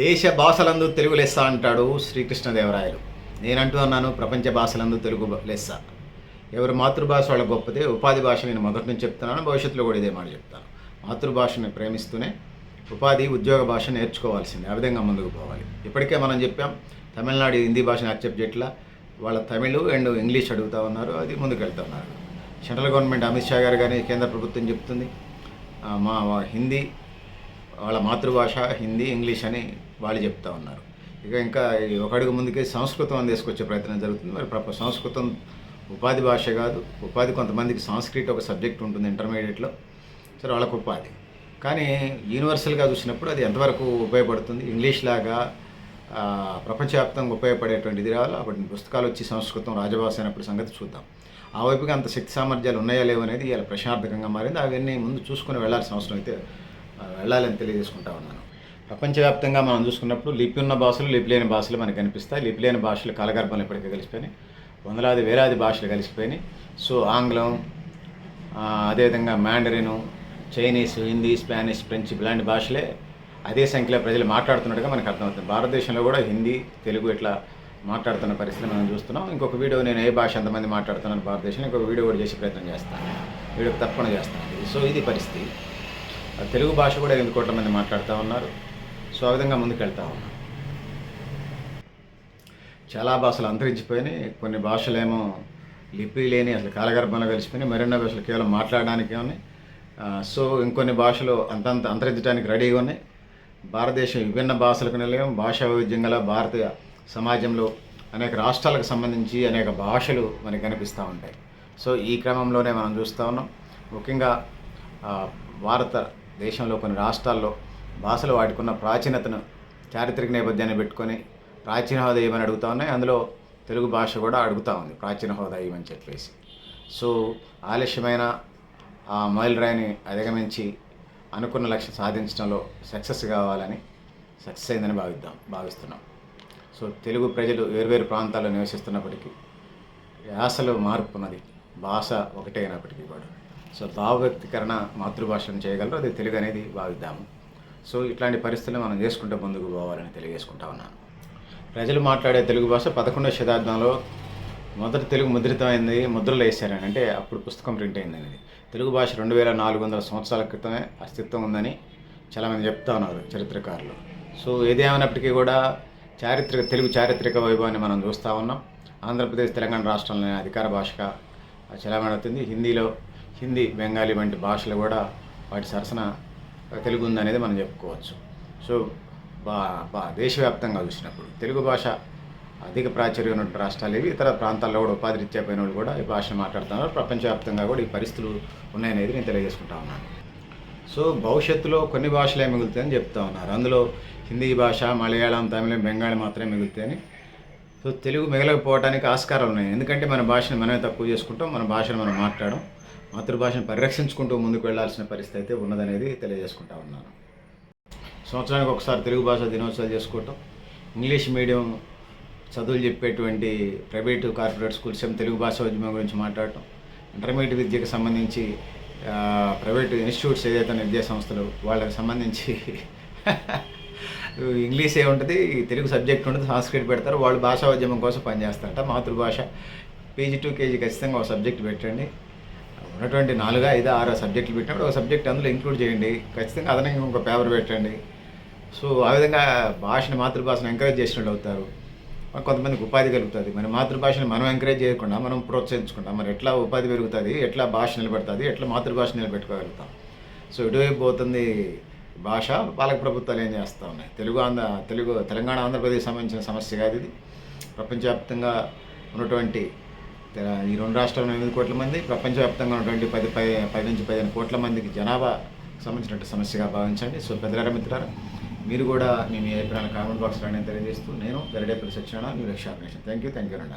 దేశ భాషలందు తెలుగు లెస్స అంటాడు శ్రీకృష్ణదేవరాయలు. నేనంటూ అన్నాను ప్రపంచ భాషలందు తెలుగు లెస్స. ఎవరు మాతృభాష వాళ్ళ గొప్పదే ఉపాధి భాష నేను మొదటి నుంచి చెప్తున్నాను భవిష్యత్తులో కూడా ఇదే మాట చెప్తాను. మాతృభాషని ప్రేమిస్తూనే ఉపాధి ఉద్యోగ భాష నేర్చుకోవాల్సిందే ఆ విధంగా ముందుకు పోవాలి. ఇప్పటికే మనం చెప్పాం తమిళనాడు హిందీ భాషను యాక్సెప్ట్ చేయట్లా వాళ్ళ తమిళ్ అండ్ ఇంగ్లీష్ అడుగుతూ ఉన్నారు అది ముందుకు ఉన్నారు. సెంట్రల్ గవర్నమెంట్ అమిత్ షా గారు కానీ కేంద్ర ప్రభుత్వం చెప్తుంది మా హిందీ వాళ్ళ మాతృభాష హిందీ ఇంగ్లీష్ అని వాళ్ళు చెప్తా ఉన్నారు. ఇక ఇంకా ఒకడుగు ముందుకే సంస్కృతం అని తీసుకొచ్చే ప్రయత్నం జరుగుతుంది. మరి ప్రప సంస్కృతం ఉపాధి భాష కాదు. ఉపాధి కొంతమందికి సంస్కృతి ఒక సబ్జెక్ట్ ఉంటుంది ఇంటర్మీడియట్లో. సరే వాళ్ళకు ఉపాధి. కానీ యూనివర్సల్గా చూసినప్పుడు అది ఎంతవరకు ఉపయోగపడుతుంది? ఇంగ్లీష్ లాగా ప్రపంచవ్యాప్తంగా ఉపయోగపడేటువంటిది రావాలి? అప్పటి పుస్తకాలు వచ్చి సంస్కృతం రాజభాష అయినప్పుడు సంగతి చూద్దాం. ఆ వైపుగా అంత శక్తి సామర్థ్యాలు ఉన్నాయా లేవనేది అనేది ఇలా ప్రశ్నార్థకంగా మారింది. అవన్నీ ముందు చూసుకుని వెళ్ళాల్సిన అవసరం అయితే వెళ్ళాలని తెలియజేసుకుంటా ఉన్నాను. ప్రపంచవ్యాప్తంగా మనం చూసుకున్నప్పుడు లిపి ఉన్న భాషలు లిపి లేని భాషలు మనకు కనిపిస్తాయి. లిపి లేని భాషలు కాలగర్భంలో ఇప్పటికే కలిసిపోయినాయి. వందలాది వేలాది భాషలు కలిసిపోయినాయి. సో ఆంగ్లం అదేవిధంగా Mandarin Chinese Hindi Spanish French ఇలాంటి భాషలే అదే సంఖ్యలో ప్రజలు మాట్లాడుతున్నట్టుగా మనకు అర్థమవుతుంది. భారతదేశంలో కూడా హిందీ తెలుగు ఇట్లా మాట్లాడుతున్న పరిస్థితి మనం చూస్తున్నాం. ఇంకొక వీడియో నేను ఏ భాష ఎంతమంది మాట్లాడుతున్నాను భారతదేశంలో ఇంకొక వీడియో కూడా చేసే ప్రయత్నం చేస్తాను. వీడియో తప్పకుండా చేస్తాను. సో ఇది పరిస్థితి. తెలుగు భాష కూడా ఎనిమిది కోట్ల మంది మాట్లాడుతూ ఉన్నారు. సో ఆ విధంగా ముందుకు ఉన్నాం. చాలా భాషలు అంతరించిపోయినాయి కొన్ని భాషలేమో లిపి లేని అసలు కాలగర్భంలో కలిసిపోయినాయి మరెన్నో భాషలు కేవలం మాట్లాడడానికి ఉన్నాయి. సో ఇంకొన్ని భాషలు అంతంత అంతరించడానికి రెడీగా ఉన్నాయి. భారతదేశం విభిన్న భాషలకు నిలయం భాషా వైవిధ్యం గల భారతీయ సమాజంలో అనేక రాష్ట్రాలకు సంబంధించి అనేక భాషలు మనకి కనిపిస్తూ ఉంటాయి. సో ఈ క్రమంలోనే మనం చూస్తూ ఉన్నాం. ముఖ్యంగా భారత భారతదేశంలో కొన్ని రాష్ట్రాల్లో భాషలు వాటికున్న ప్రాచీనతను చారిత్రక నేపథ్యాన్ని పెట్టుకొని ప్రాచీన హోదా ఏమని అడుగుతా ఉన్నాయి? అందులో తెలుగు భాష కూడా అడుగుతూ ఉంది ప్రాచీన హోదా ఏమని చెప్పేసి. సో ఆలస్యమైన ఆ మైలురాయిని అధిగమించి అనుకున్న లక్ష్యం సాధించడంలో సక్సెస్ కావాలని సక్సెస్ అయిందని భావిద్దాం భావిస్తున్నాం. సో తెలుగు ప్రజలు వేర్వేరు ప్రాంతాల్లో నివసిస్తున్నప్పటికీ యాసలో మార్పు ఉన్నది. భాష ఒకటే అయినప్పటికీ కూడా. సో భావవ్యక్తీకరణ మాతృభాషను చేయగలరు అది తెలుగు అనేది భావిద్దాము. సో ఇట్లాంటి పరిస్థితులు మనం చేసుకుంటే ముందుకు పోవాలని తెలియజేసుకుంటా ఉన్నాను. ప్రజలు మాట్లాడే తెలుగు భాష పదకొండవ శతాబ్దంలో మొదటి తెలుగు ముద్రితమైంది ముద్రలు వేశారని. అంటే అప్పుడు పుస్తకం ప్రింట్ అయింది అనేది తెలుగు భాష రెండు వేల నాలుగు వందల సంవత్సరాల క్రితమే అస్తిత్వం ఉందని చాలామంది చెప్తా ఉన్నారు చరిత్రకారులు. సో ఏదేమైనప్పటికీ కూడా చారిత్రక తెలుగు చారిత్రక వైభవాన్ని మనం చూస్తూ ఉన్నాం. ఆంధ్రప్రదేశ్ తెలంగాణ రాష్ట్రంలోని అధికార భాషగా చలామణి అవుతుంది. హిందీలో హిందీ బెంగాలీ వంటి భాషలు కూడా వాటి సరసన తెలుగు ఉందనేది మనం చెప్పుకోవచ్చు. సో బా బా దేశవ్యాప్తంగా చూసినప్పుడు తెలుగు భాష అధిక ప్రాచుర్యం ఉన్న రాష్ట్రాలు ఇవి ఇతర ప్రాంతాల్లో కూడా ఉపాధి రీత్యా పోయిన వాళ్ళు కూడా ఈ భాషను మాట్లాడుతున్నారు. ప్రపంచవ్యాప్తంగా కూడా ఈ పరిస్థితులు ఉన్నాయనేది నేను తెలియజేసుకుంటా ఉన్నాను. సో భవిష్యత్తులో కొన్ని భాషలే మిగులుతాయని చెప్తా ఉన్నారు. అందులో హిందీ భాష మలయాళం తమిళం బెంగాలీ మాత్రమే మిగులుతాయని సో తెలుగు మిగలకపోవడానికి ఆస్కారాలు ఉన్నాయి. ఎందుకంటే మన భాషను మనమే తక్కువ చేసుకుంటాం మన భాషను మనం మాట్లాడడం మాతృభాషను పరిరక్షించుకుంటూ ముందుకు వెళ్ళాల్సిన పరిస్థితి అయితే ఉన్నదనేది తెలియజేసుకుంటా ఉన్నాను. సంవత్సరానికి ఒకసారి తెలుగు భాష దినోత్సవాలు చేసుకోవటం ఇంగ్లీష్ మీడియం చదువులు చెప్పేటువంటి ప్రైవేటు కార్పొరేట్ స్కూల్స్ ఏం తెలుగు భాష ఉద్యమం గురించి మాట్లాడటం ఇంటర్మీడియట్ విద్యకు సంబంధించి ప్రైవేటు ప్రైవేట్ ఇన్స్టిట్యూట్స్ ఏదైతే విద్యా సంస్థలు వాళ్ళకి సంబంధించి ఇంగ్లీష్ ఏ ఉంటుంది తెలుగు సబ్జెక్ట్ ఉంటుంది సంస్కృతి పెడతారు వాళ్ళు భాషా ఉద్యమం కోసం పనిచేస్తారట మాతృభాష. పీజీ టూ కేజీ ఖచ్చితంగా ఒక సబ్జెక్ట్ పెట్టండి. ఉన్నటువంటి నాలుగు ఐదు ఆరు సబ్జెక్టులు పెట్టినప్పుడు ఒక సబ్జెక్ట్ అందులో ఇంక్లూడ్ చేయండి. ఖచ్చితంగా అదనంగా ఇంకొక పేపర్ పెట్టండి. సో ఆ విధంగా భాషని మాతృభాషను ఎంకరేజ్ చేసినట్టు అవుతారు. కొంతమందికి ఉపాధి కలుగుతుంది. మన మాతృభాషని మనం ఎంకరేజ్ చేయకుండా మనం ప్రోత్సహించుకుంటాం. మరి ఎట్లా ఉపాధి పెరుగుతుంది ఎట్లా భాష నిలబెడుతుంది ఎట్లా మాతృభాష నిలబెట్టుకోగలుగుతాం. సో ఇటువైపు పోతుంది భాష పాలక ప్రభుత్వాలు ఏం చేస్తూ ఉన్నాయి? తెలుగు ఆంధ్ర తెలుగు తెలంగాణ ఆంధ్రప్రదేశ్ సంబంధించిన సమస్య కాదు ఇది. ప్రపంచవ్యాప్తంగా ఉన్నటువంటి తె- ఈ రెండు రాష్ట్రాల్లో ఎనిమిది కోట్ల మంది ప్రపంచవ్యాప్తంగా ఉన్నటువంటి పది పై పది నుంచి పదిహేను కోట్ల మందికి జనాభా సంబంధించినటువంటి సమస్యగా భావించండి. సో పెద్దలారా మిత్రులారా మీరు కూడా మీ మీ అభిప్రాయాలు కామెంట్ బాక్స్లో తెలియజేస్తూ నేను గరిడేపల్లి సత్యనారాయణ మీ Raksha thank you thank you రండి